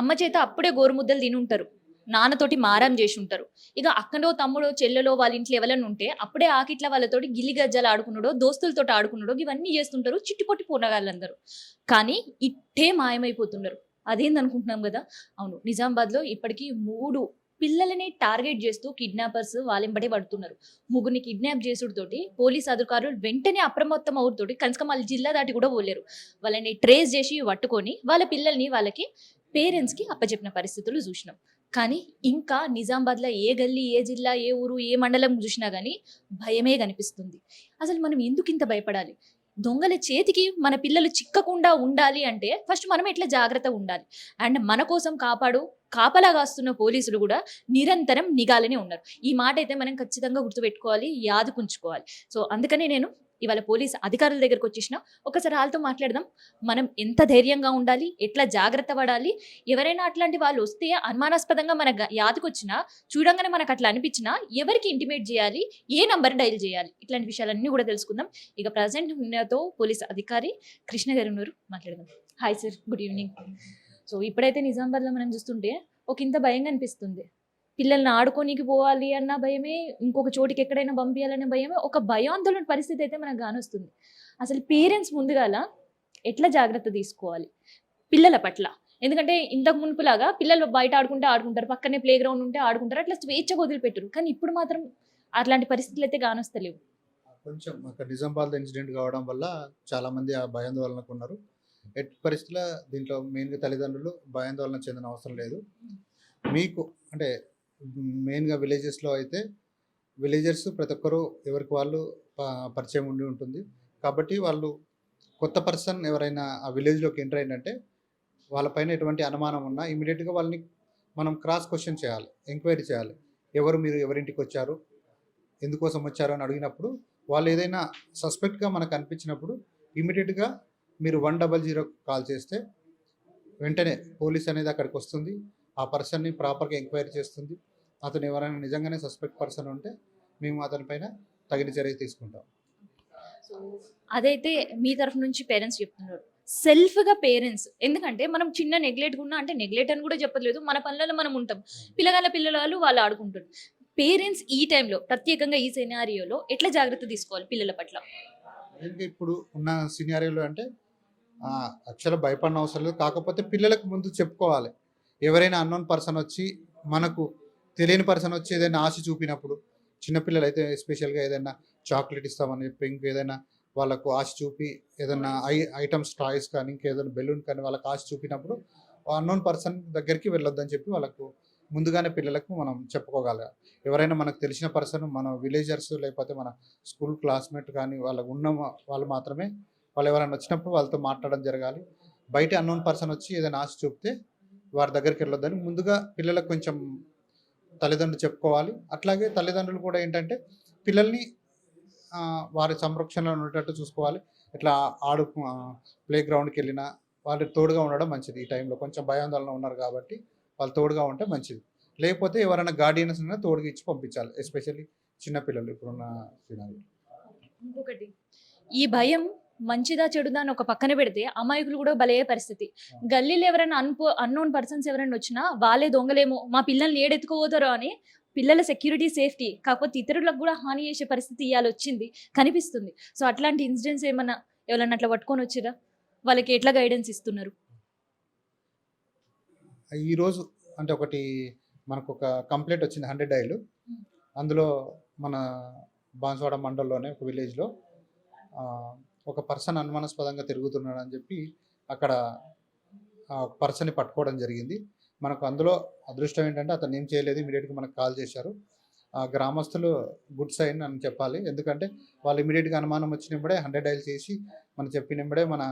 అమ్మ చేత అప్పుడే గోరుముద్దలు తిని ఉంటారు నాన్నతోటి మారం చేసి ఉంటారు ఇక అక్కడో తమ్ముడో చెల్లెలో వాళ్ళ ఇంట్లో ఎవరైనా ఉంటే అప్పుడే ఆకిట్ల వాళ్ళతోటి గిల్లి గజ్జలు ఆడుకున్నాడో దోస్తులతో ఆడుకున్నాడో ఇవన్నీ చేస్తుంటారు. చిట్టుపొట్టి పూనగాళ్ళందరూ. కానీ ఇట్టే మాయమైపోతున్నారు అదేందనుకుంటున్నాం కదా? అవును నిజామాబాద్లో ఇప్పటికీ మూడు పిల్లలని టార్గెట్ చేస్తూ కిడ్నాపర్స్ వాళ్ళెంబడే పడుతున్నారు. ముగ్గురిని కిడ్నాప్ చేసుడుతోటి పోలీస్ అధికారులు వెంటనే అప్రమత్తం అవుతోటి వాళ్ళ జిల్లా దాటి కూడా పోలేరు. వాళ్ళని ట్రేస్ చేసి పట్టుకొని వాళ్ళ పిల్లల్ని వాళ్ళకి పేరెంట్స్కి అప్పచెప్పిన పరిస్థితులు చూసినాం. కానీ ఇంకా నిజామాబాద్లో ఏ గల్లీ ఏ జిల్లా ఏ ఊరు ఏ మండలం చూసినా కానీ భయమే కనిపిస్తుంది. అసలు మనం ఎందుకు ఇంత భయపడాలి? దొంగల చేతికి మన పిల్లలు చిక్కకుండా ఉండాలి అంటే ఫస్ట్ మనం ఎట్లా జాగ్రత్త ఉండాలి? అండ్ మన కోసం కాపాడు కాపలా కాస్తున్న పోలీసులు కూడా నిరంతరం నిఘాలనే ఉన్నారు. ఈ మాట అయితే మనం ఖచ్చితంగా గుర్తుపెట్టుకోవాలి యాదుకుంచుకోవాలి సో అందుకనే నేను ఇవాళ పోలీస్ అధికారుల దగ్గరకు వచ్చేసిన ఒకసారి వాళ్ళతో మాట్లాడదాం. మనం ఎంత ధైర్యంగా ఉండాలి? ఎట్లా జాగ్రత్త పడాలి? ఎవరైనా అట్లాంటి వాళ్ళు వస్తే అనుమానాస్పదంగా మన గ- యాదకొచ్చినా చూడంగానే మనకు అట్లా అనిపించినా ఎవరికి ఇంటిమేట్ చేయాలి? ఏ నంబర్ డైల్ చేయాలి? ఇట్లాంటి విషయాలన్నీ కూడా తెలుసుకుందాం. ఇక ప్రజెంట్ ఉన్నతో పోలీస్ అధికారి కృష్ణ గారు ఉన్నారు. మాట్లాడదాం. Hi sir. Good evening. So ఇప్పుడైతే నిజామాబాద్లో మనం చూస్తుంటే ఒక ఇంత భయంగా అనిపిస్తుంది. పిల్లల్ని ఆడుకోనికి పోవాలి అన్న భయమే ఇంకొక చోటికి ఎక్కడైనా పంపించాలనే భయమే ఒక భయాందోళన పరిస్థితి అయితే మనకు కానొస్తుంది. అసలు పేరెంట్స్ ముందుగాల ఎట్లా జాగ్రత్త తీసుకోవాలి? పిల్లల పట్ల. ఎందుకంటే ఇంతకు మునుపులాగా పిల్లలు బయట ఆడుకుంటే ఆడుకుంటారు పక్కనే ప్లే గ్రౌండ్ ఉంటే ఆడుకుంటారు అట్లా స్వేచ్ఛగా వదిలిపెట్టరు. కానీ ఇప్పుడు మాత్రం అట్లాంటి పరిస్థితులు అయితే కానొస్తలేవు. కొంచెం అక్కడ నిజామాబాద్ ఇన్సిడెంట్ కావడం వల్ల చాలా మంది ఆ భయాందోళనకు ఉన్నారు. ఎట్టి పరిస్థితుల్లో దీంట్లో మెయిన్గా తల్లిదండ్రులు భయాందోళన చెందిన అవసరం లేదు. మీకు అంటే మెయిన్గా విలేజెస్లో అయితే విలేజర్స్ ప్రతి ఒక్కరూ ఎవరికి వాళ్ళు ప- పరిచయం ఉండి ఉంటుంది. కాబట్టి వాళ్ళు కొత్త పర్సన్ ఎవరైనా ఆ విలేజ్లోకి ఎంటర్ అయిందంటే వాళ్ళపైన ఎటువంటి అనుమానం ఉన్నా ఇమీడియట్గా వాళ్ళని మనం క్రాస్ క్వశ్చన్ చేయాలి ఎంక్వైరీ చేయాలి. ఎవరు మీరు ఎవరింటికి వచ్చారు ఎందుకోసం వచ్చారు అని అడిగినప్పుడు వాళ్ళు ఏదైనా సస్పెక్ట్గా మనకు అనిపించినప్పుడు ఇమీడియట్గా మీరు వన్ డబల్ జీరోకి కాల్ చేస్తే వెంటనే పోలీస్ అనేది అక్కడికి వస్తుంది. ఆ పర్సన్ని ప్రాపర్గా ఎంక్వైరీ చేస్తుంది. అతను ఎవరైనా నిజంగానే సస్పెక్ట్ పర్సన్ ఉంటే మేము అతని పైన తగిన చర్య తీసుకుంటాం. సో అదైతే మీ తరఫు నుంచి పేరెంట్స్ చెప్తున్నారు. సెల్ఫ్గా పేరెంట్స్ ఎందుకంటే మనం చిన్న నెగ్లెక్ట్ ఉన్నా అంటే నెగ్లెక్ట్ అని కూడా చెప్పలేదు మన పనులలో మనం ఉంటాం. పిల్లగాళ్ళ పిల్లలు వాళ్ళు ఆడుకుంటారు. పేరెంట్స్ ఈ టైంలో ప్రత్యేకంగా ఈ సినారియోలో ఎట్లా జాగ్రత్త తీసుకోవాలి పిల్లల పట్ల? ఇప్పుడు ఉన్న సినారియోలో అంటే యాక్చువల్గా భయపడిన అవసరం లేదు. కాకపోతే పిల్లలకు ముందు చెప్పుకోవాలి. ఎవరైనా అన్నోన్ పర్సన్ వచ్చి మనకు తెలియని పర్సన్ వచ్చి ఏదైనా ఆశ చూపినప్పుడు చిన్నపిల్లలు అయితే ఎస్పెషల్గా ఏదైనా చాక్లెట్ ఇస్తామని చెప్పి ఇంకేదైనా వాళ్ళకు ఆశ చూపి ఏదైనా ఐ ఐటమ్స్ టాయ్స్ కానీ ఇంకేదైనా బెలూన్ కానీ వాళ్ళకి ఆశ చూపినప్పుడు అన్నోన్ పర్సన్ దగ్గరికి వెళ్ళొద్దని చెప్పి వాళ్ళకు ముందుగానే పిల్లలకు మనం చెప్పుకోగలగాలి ఎవరైనా మనకు తెలిసిన పర్సన్ మన విలేజర్స్ లేకపోతే మన స్కూల్ క్లాస్మేట్ కానీ వాళ్ళకు ఉన్న వాళ్ళు మాత్రమే వాళ్ళు ఎవరైనా వచ్చినప్పుడు వాళ్ళతో మాట్లాడడం జరగాలి. బయట అన్నోన్ పర్సన్ వచ్చి ఏదైనా ఆశ చూపితే వారి దగ్గరికి వెళ్ళొద్దని ముందుగా పిల్లలకు కొంచెం తల్లిదండ్రులు చెప్పుకోవాలి. అట్లాగే తల్లిదండ్రులు కూడా ఏంటంటే పిల్లల్ని వారి సంరక్షణలో ఉండేటట్టు చూసుకోవాలి. ఇట్లా ఆడు ప్లే గ్రౌండ్కి వెళ్ళినా వాళ్ళు తోడుగా ఉండడం మంచిది ఈ టైంలో. కొంచెం భయాందోళన ఉన్నారు కాబట్టి వాళ్ళు తోడుగా ఉంటే మంచిది. లేకపోతే ఎవరైనా గార్డియన్స్ ఉన్నా తోడుగా ఇచ్చి పంపించాలి. ఎస్పెషల్లీ చిన్నపిల్లలు ఇప్పుడున్న సినారీ ఇంకొకటి ఈ భయం మంచిదా చెడుదా అని ఒక పక్కన పెడితే అమాయకులు కూడా బలయ్యే పరిస్థితి. గల్లీలో ఎవరైనా అన్పో అన్నోన్ పర్సన్స్ ఎవరైనా వచ్చినా వాళ్ళే దొంగలేమో మా పిల్లల్ని ఏడెత్తుకోవతారో అని పిల్లల సెక్యూరిటీ సేఫ్టీ కాకపోతే ఇతరులకు కూడా హాని చేసే పరిస్థితి ఇవాళ వచ్చింది కనిపిస్తుంది. సో అట్లాంటి ఇన్సిడెంట్స్ ఏమన్నా ఎవరన్నా అట్లా పట్టుకొని వచ్చిరా వాళ్ళకి ఎట్లా గైడెన్స్ ఇస్తున్నారు? ఈరోజు అంటే ఒకటి మనకు ఒక కంప్లైంట్ వచ్చింది హండ్రెడ్ డైలు అందులో మన బాన్స్వాడ మండలంలోనే ఒక విలేజ్లో ఒక పర్సన్ అనుమానాస్పదంగా తిరుగుతున్నాడు అని చెప్పి అక్కడ ఆ పర్సన్ని పట్టుకోవడం జరిగింది. మనకు అందులో అదృష్టం ఏంటంటే అతను ఏం చేయలేదు ఇమీడియట్గా మనకు కాల్ చేశారు. ఆ గ్రామస్తులు గుడ్ సైన్ అని చెప్పాలి. ఎందుకంటే వాళ్ళు ఇమీడియట్గా అనుమానం వచ్చినప్పుడే హండ్రెడ్ డైల్ చేసి మనం చెప్పినప్పుడే మన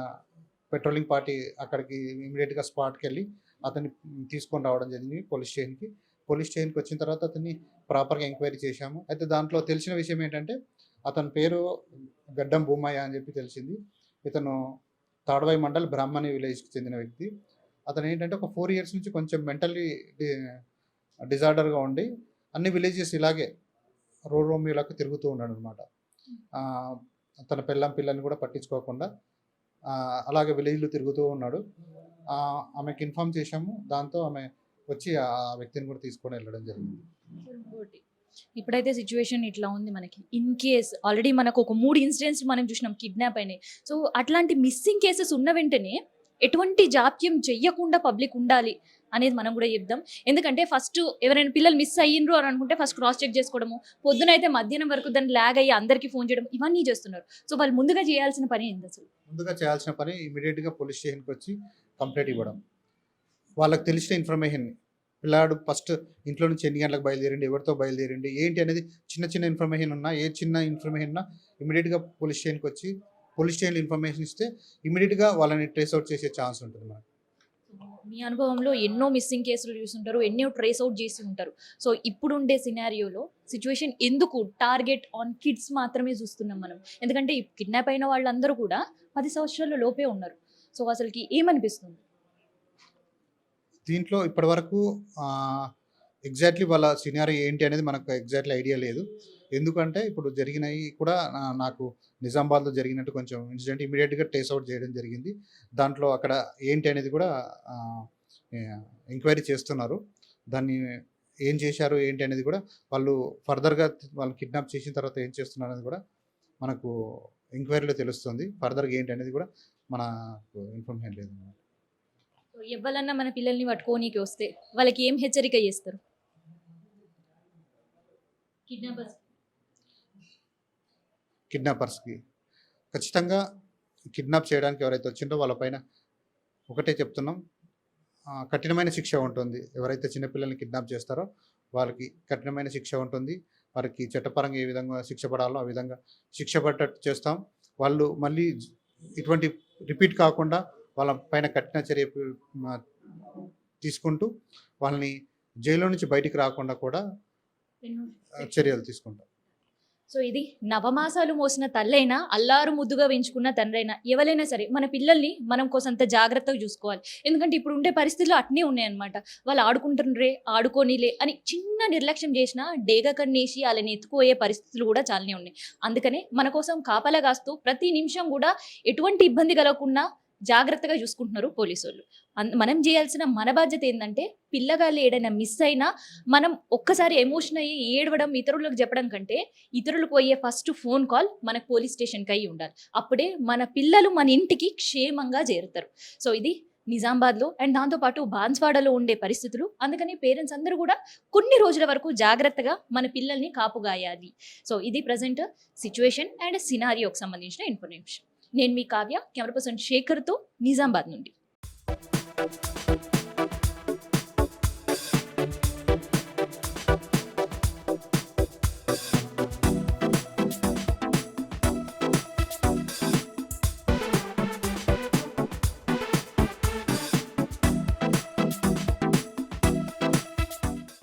పెట్రోలింగ్ పార్టీ అక్కడికి ఇమీడియట్గా స్పాట్కి వెళ్ళి అతన్ని తీసుకొని రావడం జరిగింది పోలీస్ స్టేషన్కి. పోలీస్ స్టేషన్కి వచ్చిన తర్వాత అతన్ని ప్రాపర్గా ఎంక్వైరీ చేశాము. అయితే దాంట్లో తెలిసిన విషయం ఏంటంటే అతని పేరు గడ్డం భూమయ్య అని చెప్పి తెలిసింది. ఇతను తాడవాయి మండల్ బ్రాహ్మణి విలేజ్కి చెందిన వ్యక్తి. అతను ఏంటంటే ఒక ఫోర్ ఇయర్స్ నుంచి కొంచెం మెంటల్లీ డిజార్డర్గా ఉండి అన్ని విలేజెస్ ఇలాగే రోడ్ రోమియోలకు తిరుగుతూ ఉన్నాడు అనమాట తన పిల్లం పిల్లని కూడా పట్టించుకోకుండా అలాగే విలేజ్లో తిరుగుతూ ఉన్నాడు. ఆమెకి ఇన్ఫామ్ చేశాము. దాంతో ఆమె వచ్చి ఆ వ్యక్తిని కూడా తీసుకొని వెళ్ళడం జరిగింది. ఇప్పుడైతే సిచ్యువేషన్ ఇట్లా ఉంది మనకి. ఇన్ కేస్ ఆల్రెడీ మనకు ఒక మూడు ఇన్సిడెంట్స్ మనం చూసినాం కిడ్నాప్ అయినాయి. సో అట్లాంటి మిస్సింగ్ కేసెస్ ఉన్న వెంటనే ఎటువంటి జాప్యం చెయ్యకుండా పబ్లిక్ ఉండాలి అనేది మనం కూడా చెప్దాం. ఎందుకంటే ఫస్ట్ ఎవరైనా పిల్లలు మిస్ అయ్యిండ్రు అని అనుకుంటే ఫస్ట్ క్రాస్ చెక్ చేసుకోవడము అయితే మధ్యాహ్నం వరకు దాన్ని ల్యాగ్ అయ్యి అందరికీ ఫోన్ చేయడం ఇవన్నీ చేస్తున్నారు. సో వాళ్ళు ముందుగా చేయాల్సిన పని ఏంది అసలు? ముందుగా చేయాల్సిన పని ఇమీడియట్గా పోలీస్ స్టేషన్కి వచ్చి కంప్లైంట్ ఇవ్వడం. వాళ్ళకి తెలిసిన ఇన్ఫర్మేషన్ పిల్లాడు ఫస్ట్ ఇంట్లో నుంచి ఎన్ని గంటలకు బయలుదేరండి? ఎవరితో బయలుదేరండి? ఏంటి అనేది చిన్న చిన్న ఇన్ఫర్మేషన్ ఉన్నా ఏ చిన్న ఇన్ఫర్మేషన్ ఉన్నా ఇమీడియట్గా పోలీస్ స్టేషన్కి వచ్చి పోలీస్ స్టేషన్లో ఇన్ఫర్మేషన్ ఇస్తే ఇమీడియట్గా వాళ్ళని ట్రేస్ అవుట్ చేసే ఛాన్స్ ఉంటుంది మనకు. మీ అనుభవంలో ఎన్నో మిస్సింగ్ కేసులు చూసుంటారు ఎన్నో ట్రేస్ అవుట్ చేసి ఉంటారు. సో ఇప్పుడుండే సినారియోలో సిచ్యువేషన్ ఎందుకు టార్గెట్ ఆన్ కిడ్స్ మాత్రమే చూస్తున్నాం మనం? ఎందుకంటే కిడ్నాప్ అయిన వాళ్ళందరూ కూడా పది సంవత్సరాల లోపే ఉన్నారు. సో అసలుకి ఏమనిపిస్తుంది? దీంట్లో ఇప్పటివరకు ఎగ్జాక్ట్లీ వాళ్ళ సినారీ ఏంటి అనేది మనకు ఎగ్జాక్ట్లీ ఐడియా లేదు. ఎందుకంటే ఇప్పుడు జరిగినవి కూడా నా- నాకు నిజామాబాద్లో జరిగినట్టు కొంచెం ఇన్సిడెంట్ ఇమీడియట్గా టేస్ అవుట్ చేయడం జరిగింది. దాంట్లో అక్కడ ఏంటి అనేది కూడా ఎంక్వైరీ చేస్తున్నారు. దాన్ని ఏం చేశారు ఏంటి అనేది కూడా వాళ్ళు ఫర్దర్గా వాళ్ళు కిడ్నాప్ చేసిన తర్వాత ఏం చేస్తున్నారు అనేది కూడా మనకు ఎంక్వైరీలో తెలుస్తుంది. ఫర్దర్గా ఏంటి అనేది కూడా మనకు ఇన్ఫర్మేషన్ లేదు. ఎవరన్నా మన పిల్లల్ని పట్టుకోనీకి వస్తే వాళ్ళకి ఏం హెచ్చరిక చేస్తారు? కిడ్నాపర్స్. కిడ్నాపర్స్కి. ఖచ్చితంగా కిడ్నాప్ చేయడానికి ఎవరైతే వచ్చిందో వాళ్ళపైన ఒకటే చెప్తున్నాం. కఠినమైన శిక్ష ఉంటుంది. ఎవరైతే చిన్నపిల్లల్ని కిడ్నాప్ చేస్తారో వాళ్ళకి కఠినమైన శిక్ష ఉంటుంది. వారికి చట్టపరంగా ఏ విధంగా శిక్ష పడాలో ఆ విధంగా శిక్ష పడ్డట్టు చేస్తాం. వాళ్ళు మళ్ళీ ఇటువంటి రిపీట్ కాకుండా వాళ్ళ పైన కఠిన చర్య తీసుకుంటూ వాళ్ళని జైల్లో నుంచి బయటికి రాకుండా కూడా చర్యలు తీసుకుంటాం. సో ఇది నవమాసాలు మోసిన తల్లైనా అల్లారు ముద్దుగా పెంచుకున్న తండ్రైనా ఎవరైనా సరే మన పిల్లల్ని మనం కోసంత జాగ్రత్తగా చూసుకోవాలి. ఎందుకంటే ఇప్పుడు ఉండే పరిస్థితులు అట్నే ఉన్నాయన్నమాట. వాళ్ళు ఆడుకుంటుండ్రే ఆడుకోనిలే అని చిన్న నిర్లక్ష్యం చేసినా డేగ కన్నేసి వాళ్ళని ఎత్తుకోయే పరిస్థితులు కూడా చాలానే ఉన్నాయి. అందుకనే మన కోసం కాపలా కాస్తూ ప్రతి నిమిషం కూడా ఎటువంటి ఇబ్బంది కలగకుండా జాగ్రత్తగా చూసుకుంటున్నారు పోలీసు వాళ్ళు మనం చేయాల్సిన మన బాధ్యత ఏంటంటే పిల్లగాళ్ళు ఏడైనా మిస్ అయినా మనం ఒక్కసారి ఎమోషన్ అయ్యి ఏడవడం ఇతరులకు చెప్పడం కంటే ఇతరులకు పోయే ఫస్ట్ ఫోన్ కాల్ మనకు పోలీస్ స్టేషన్కి అయ్యి ఉండాలి. అప్పుడే మన పిల్లలు మన ఇంటికి క్షేమంగా చేరుతారు. సో ఇది నిజామాబాద్లో అండ్ దాంతోపాటు బాన్స్వాడలో ఉండే పరిస్థితులు. అందుకని పేరెంట్స్ అందరూ కూడా కొన్ని రోజుల వరకు జాగ్రత్తగా మన పిల్లల్ని కాపుగాయాలి. సో ఇది ప్రజెంట్ సిచ్యువేషన్ అండ్ సినారియోకి సంబంధించిన ఇన్ఫర్మేషన్ నేను మీ కావ్య కెమెరా పర్సన్ శేఖర్తో నిజామాబాద్ నుండి.